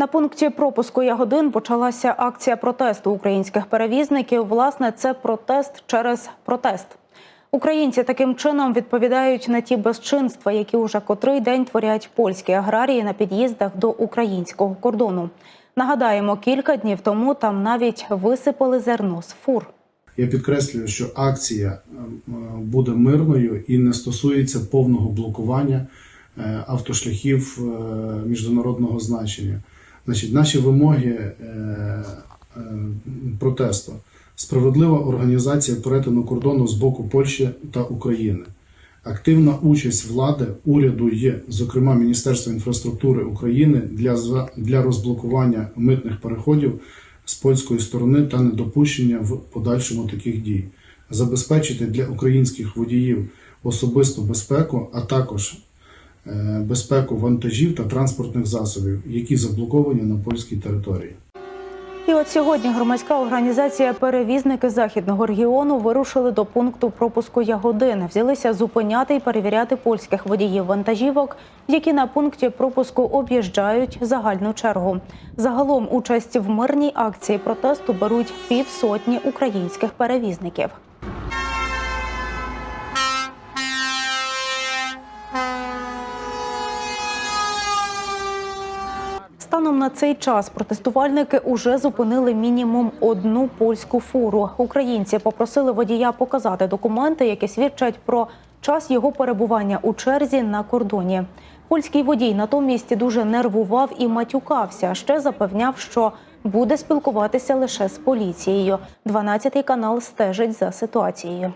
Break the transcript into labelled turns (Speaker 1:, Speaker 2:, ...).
Speaker 1: На пункті пропуску Ягодин почалася акція протесту українських перевізників. Власне, це протест через протест. Українці таким чином відповідають на ті безчинства, які уже котрий день творять польські аграрії на під'їздах до українського кордону. Нагадаємо, кілька днів тому там навіть висипали зерно з фур.
Speaker 2: Я підкреслюю, що акція е, буде мирною і не стосується повного блокування е, автошляхів е, міжнародного значення. Значить, наші вимоги е, е, протесту справедлива організація перетину кордону з боку Польщі та України. Активна участь влади, уряду є, зокрема Міністерства інфраструктури України для, для розблокування митних переходів з польської сторони та недопущення в подальшому таких дій, забезпечити для українських водіїв особисту безпеку, а також безпеку вантажів та транспортних засобів, які заблоковані на польській території.
Speaker 1: І от сьогодні громадська організація Перевізники західного регіону вирушили до пункту пропуску Ягодин. Взялися зупиняти і перевіряти польських водіїв вантажівок, які на пункті пропуску об'їжджають загальну чергу. Загалом участь в мирній акції протесту беруть півсотні українських перевізників. Станом на цей час протестувальники уже зупинили мінімум одну польську фуру. Українці попросили водія показати документи, які свідчать про час його перебування у черзі на кордоні. Польський водій натомість дуже нервував і матюкався. Ще запевняв, що буде спілкуватися лише з поліцією. 12 канал стежить за ситуацією.